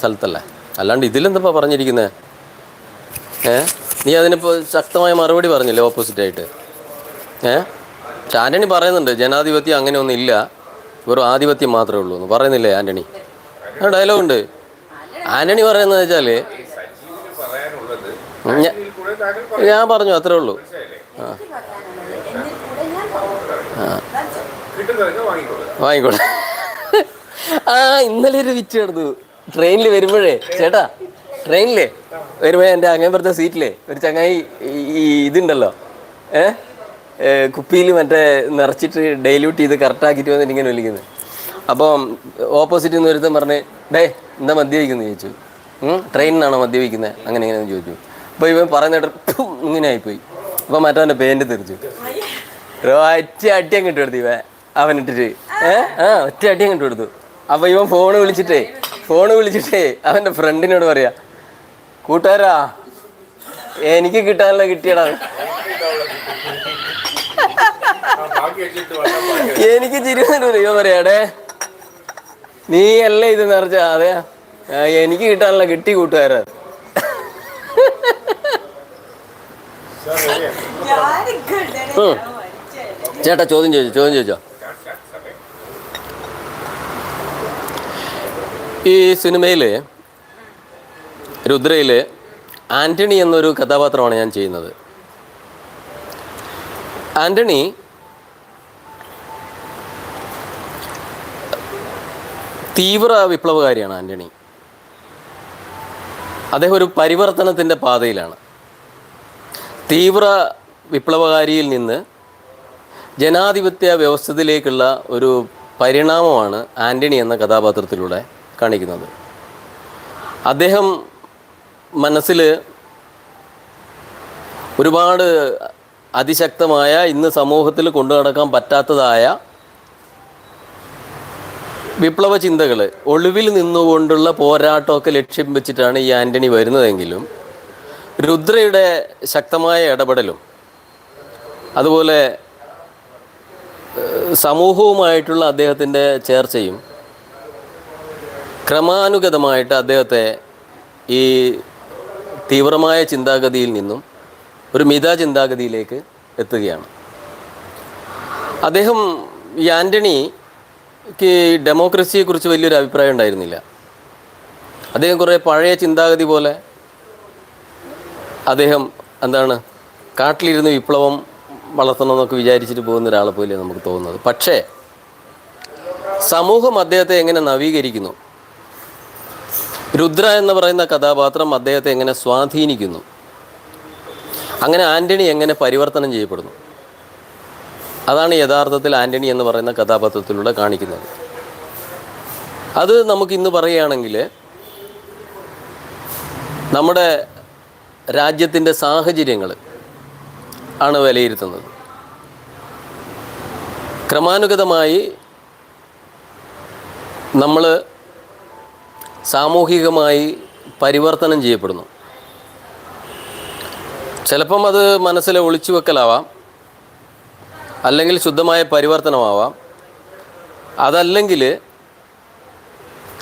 സ്ഥലത്തല്ലേ. അല്ലാണ്ട് ഇതിലെന്താ പറഞ്ഞിരിക്കുന്നത് ഏ? നീ അതിനിപ്പോൾ ശക്തമായ മറുപടി പറഞ്ഞില്ലേ ഓപ്പോസിറ്റ് ആയിട്ട്? ഏ? ആന്റണി പറയുന്നുണ്ട് ജനാധിപത്യം അങ്ങനെയൊന്നും ഇല്ല. വെറും ആധിപത്യം മാത്രമേ ഉള്ളൂ എന്ന്. പറയുന്നില്ലേ ആന്റണി ആ ഡയലോഗ് ഉണ്ട്. ആന്റണി പറയുന്നത് വെച്ചാൽ ഞാൻ പറഞ്ഞു അത്രേ ഉള്ളൂ. ആ. വാങ്ങിക്കോളെ. ആ ഇന്നലെ ഒരു വിറ്റ് നടന്നു ട്രെയിനിൽ വരുമ്പോഴേ ചേട്ടാ ട്രെയിനിലേ വരുമ്പോ എന്റെ അങ്ങേപ്പുറത്തെ സീറ്റിലേ ഒരു ചങ്ങായി ഈ- ഇതുണ്ടല്ലോ ഏ? കുപ്പിയിൽ മറ്റേ നിറച്ചിട്ട് ഡൈല്യൂട്ട് ചെയ്ത് കറക്റ്റാക്കിയിട്ട് വന്നിട്ട് ഇങ്ങനെ വിളിക്കുന്നത് അപ്പം ഓപ്പോസിറ്റ് നിന്ന് ഒരുത്തൻ പറഞ്ഞ് ഡേ എന്താ മദ്യപിക്കുന്നത് ചോദിച്ചു. ട്രെയിനിനാണോ മദ്യപിക്കുന്നത് അങ്ങനെ ഇങ്ങനെ ചോദിച്ചു. അപ്പോൾ ഇവൻ പറയുന്നിട്ട് ഇങ്ങനെ ആയിപ്പോയി. അപ്പോൾ മറ്റവന്റെ പേന്റ് തെറിച്ചു ഒറ്റ അടി അങ്ങ് ഇവ അവനിട്ടിട്ട് ഇവൻ. അവൻ ഇട്ടിട്ട് ഏ? ആ ഒറ്റ അടി അങ്ങ് ഇട്ട് കൊടുത്തു. അപ്പൊ ഇവൻ ഫോണ് വിളിച്ചിട്ടേ ഫോണ് വിളിച്ചിട്ടേ അവന്റെ ഫ്രണ്ടിനോട് പറയാ കൂട്ടുകാരാ എനിക്ക് കിട്ടാനുള്ള കിട്ടിയടാ. എനിക്ക് ചിരി വന്നു ഇവൻ പറയാടേ നീ അല്ലേ ഇത് നിറച്ച? അതെ എനിക്ക് കിട്ടാനുള്ള കിട്ടി കൂട്ടുകാരാ. ചേട്ടാ ചോദ്യം ചോദിച്ചോ ചോദ്യം ചോദിച്ചോ? ഈ സിനിമയിൽ രുദ്രയിൽ ആന്റണി എന്നൊരു കഥാപാത്രമാണ് ഞാൻ ചെയ്യുന്നത്. ആന്റണി തീവ്ര വിപ്ലവകാരിയാണ് ആന്റണി അദ്ദേഹം ഒരു പരിവർത്തനത്തിന്റെ പാതയിലാണ്. തീവ്ര വിപ്ലവകാരിയിൽ നിന്ന് ജനാധിപത്യ വ്യവസ്ഥയിലേക്കുള്ള ഒരു പരിണാമമാണ് ആന്റണി എന്ന കഥാപാത്രത്തിലൂടെ കാണിക്കുന്നത്. അദ്ദേഹം മനസ്സിൽ ഒരുപാട് അതിശക്തമായ ഇന്ന് സമൂഹത്തിൽ കൊണ്ടു നടക്കാൻ പറ്റാത്തതായ വിപ്ലവ ചിന്തകൾ ഒളിവിൽ നിന്നുകൊണ്ടുള്ള പോരാട്ടമൊക്കെ ലക്ഷ്യം വെച്ചിട്ടാണ് ഈ ആന്റണി വരുന്നതെങ്കിലും രുദ്രയുടെ ശക്തമായ ഇടപെടലും അതുപോലെ സമൂഹവുമായിട്ടുള്ള അദ്ദേഹത്തിന്റെ ചേർച്ചയും ക്രമാനുഗതമായിട്ട് അദ്ദേഹത്തെ ഈ തീവ്രമായ ചിന്താഗതിയിൽ നിന്നും ഒരു മിത ചിന്താഗതിയിലേക്ക് എത്തുകയാണ്. അദ്ദേഹം ഈ ആന്റണിക്ക് ഡെമോക്രസിയെക്കുറിച്ച് വലിയൊരു അഭിപ്രായം ഉണ്ടായിരുന്നില്ല. അദ്ദേഹം കുറേ പഴയ ചിന്താഗതി പോലെ അദ്ദേഹം എന്താണ് കാട്ടിലിരുന്ന് വിപ്ലവം വളർത്തണമെന്നൊക്കെ വിചാരിച്ചിട്ട് പോകുന്ന ഒരാളെ പോലെ നമുക്ക് തോന്നുന്നത്. പക്ഷേ സമൂഹം അദ്ദേഹത്തെ എങ്ങനെ നവീകരിക്കുന്നു? രുദ്ര എന്ന് പറയുന്ന കഥാപാത്രം അദ്ദേഹത്തെ എങ്ങനെ സ്വാധീനിക്കുന്നു? അങ്ങനെ ആന്റണി എങ്ങനെ പരിവർത്തനം ചെയ്യപ്പെടുന്നു? അതാണ് യഥാർത്ഥത്തിൽ ആന്റണി എന്ന് പറയുന്ന കഥാപാത്രത്തിലൂടെ കാണിക്കുന്നത്. അത് നമുക്ക് ഇന്ന് പറയുകയാണെങ്കിൽ നമ്മുടെ രാജ്യത്തിന്റെ സാഹചര്യങ്ങൾ ആണ് വിലയിരുത്തുന്നത്. ക്രമാനുഗതമായി നമ്മൾ സാമൂഹികമായി പരിവർത്തനം ചെയ്യപ്പെടുന്നു. ചിലപ്പം അത് മനസ്സിലെ ഒളിച്ചു വെക്കലാവാം അല്ലെങ്കിൽ ശുദ്ധമായ പരിവർത്തനമാവാം. അതല്ലെങ്കിൽ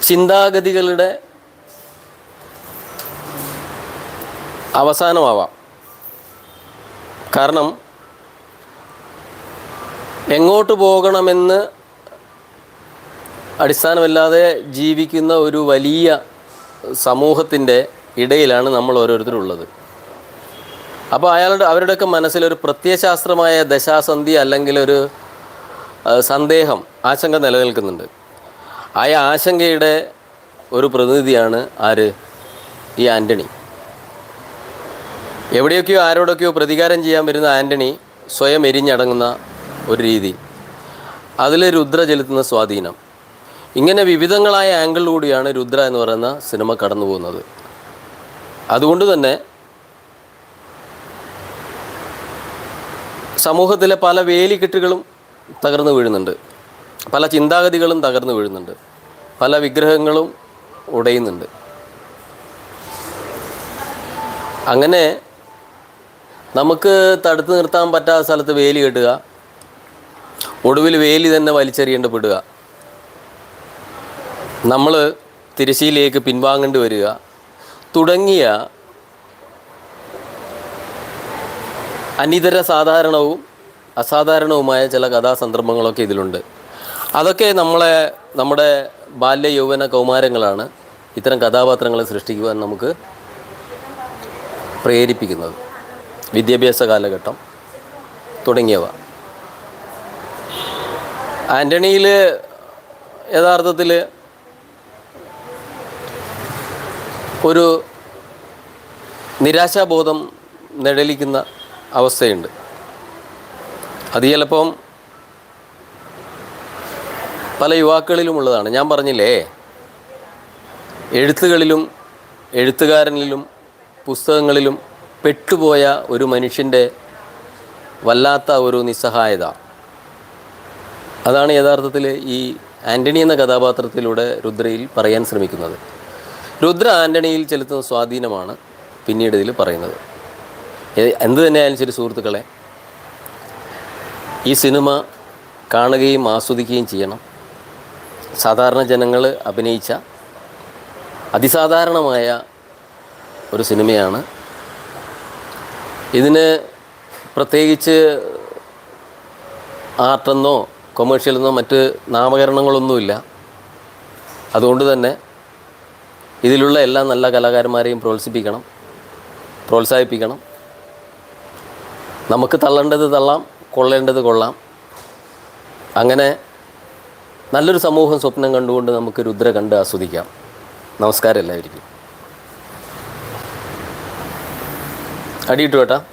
ചിന്താഗതികളുടെ അവസാനമാവാം. കാരണം എങ്ങോട്ട് പോകണമെന്ന് അടിസ്ഥാനമില്ലാതെ ജീവിക്കുന്ന ഒരു വലിയ സമൂഹത്തിന്റെ ഇടയിലാണ് നമ്മൾ ഓരോരുത്തരും ഉള്ളത് അപ്പോൾ അയാളുടെ അവരുടെയൊക്കെ മനസ്സിലൊരു പ്രത്യയശാസ്ത്രമായ ദശാസന്ധി അല്ലെങ്കിൽ ഒരു സന്ദേഹം ആശങ്ക നിലനിൽക്കുന്നുണ്ട്. ആ ആശങ്കയുടെ ഒരു പ്രതിനിധിയാണ് ആര്? ഈ ആന്റണി എവിടെയൊക്കെയോ ആരോടൊക്കെയോ പ്രതികാരം ചെയ്യാൻ വരുന്ന ആന്റണി സ്വയം എരിഞ്ഞടങ്ങുന്ന ഒരു രീതി. അതിൽ രുദ്ര ചെലുത്തുന്ന സ്വാധീനം. ഇങ്ങനെ വിവിധങ്ങളായ ആംഗിളിലൂടെയാണ് രുദ്ര എന്ന് പറയുന്ന സിനിമ കടന്നു പോകുന്നത്. അതുകൊണ്ട് തന്നെ സമൂഹത്തിലെ പല വേലിക്കെട്ടുകളും തകർന്നു വീഴുന്നുണ്ട്. പല ചിന്താഗതികളും തകർന്നു വീഴുന്നുണ്ട്. പല വിഗ്രഹങ്ങളും ഉടയുന്നുണ്ട്. അങ്ങനെ നമുക്ക് തടുത്തു നിർത്താൻ പറ്റാത്ത സ്ഥലത്ത് വേലി കെട്ടുക. ഒടുവിൽ വേലി തന്നെ വലിച്ചെറിയേണ്ടപ്പെടുക. നമ്മൾ തിരശ്ശീലയിലേക്ക് പിൻവാങ്ങേണ്ടി വരിക. തുടങ്ങിയ അനിതര സാധാരണവും അസാധാരണവുമായ ചില കഥാസന്ദർഭങ്ങളൊക്കെ ഇതിലുണ്ട്. അതൊക്കെ നമ്മളെ നമ്മുടെ ബാല്യ യൗവന കൗമാരങ്ങളാണ് ഇത്തരം കഥാപാത്രങ്ങളെ സൃഷ്ടിക്കുവാൻ നമുക്ക് പ്രേരിപ്പിക്കുന്നത്. വിദ്യാഭ്യാസ കാലഘട്ടം തുടങ്ങിയവ. ആന്റണിയിൽ യഥാർത്ഥത്തിൽ ഒരു നിരാശാബോധം നിഴലിക്കുന്ന അവസ്ഥയുണ്ട്. അത് ചിലപ്പം പല യുവാക്കളിലുമുള്ളതാണ് ഞാൻ പറഞ്ഞില്ലേ എഴുത്തുകളിലും എഴുത്തുകാരനിലും പുസ്തകങ്ങളിലും പെട്ടുപോയ ഒരു മനുഷ്യന്റെ വല്ലാത്ത ഒരു നിസ്സഹായത. അതാണ് യഥാർത്ഥത്തിൽ ഈ ആന്റണി എന്ന കഥാപാത്രത്തിലൂടെ രുദ്രയിൽ പറയാൻ ശ്രമിക്കുന്നത്. രുദ്ര ആന്റണിയിൽ ചെലുത്തുന്ന സ്വാധീനമാണ് പിന്നീട് ഇതിൽ പറയുന്നത്. എന്ത് തന്നെയായാലും ശരി സുഹൃത്തുക്കളെ ഈ സിനിമ കാണുകയും ആസ്വദിക്കുകയും ചെയ്യണം. സാധാരണ ജനങ്ങൾ അഭിനയിച്ച അതിസാധാരണമായ ഒരു സിനിമയാണ്. ഇതിന് പ്രത്യേകിച്ച് ആർട്ടെന്നോ കൊമേഴ്ഷ്യലെന്നോ മറ്റ് നാമകരണങ്ങളൊന്നുമില്ല. അതുകൊണ്ട് തന്നെ ഇതിലുള്ള എല്ലാ നല്ല കലാകാരന്മാരെയും പ്രോത്സാഹിപ്പിക്കണം. പ്രോത്സാഹിപ്പിക്കണം. നമുക്ക് തള്ളേണ്ടത് തള്ളാം കൊള്ളേണ്ടത് കൊള്ളാം. അങ്ങനെ നല്ലൊരു സമൂഹം സ്വപ്നം കണ്ടുകൊണ്ട് നമുക്ക് രുദ്ര കണ്ട് ആസ്വദിക്കാം. നമസ്കാരം എല്ലാവർക്കും. അടിയിട്ടു കേട്ടാ.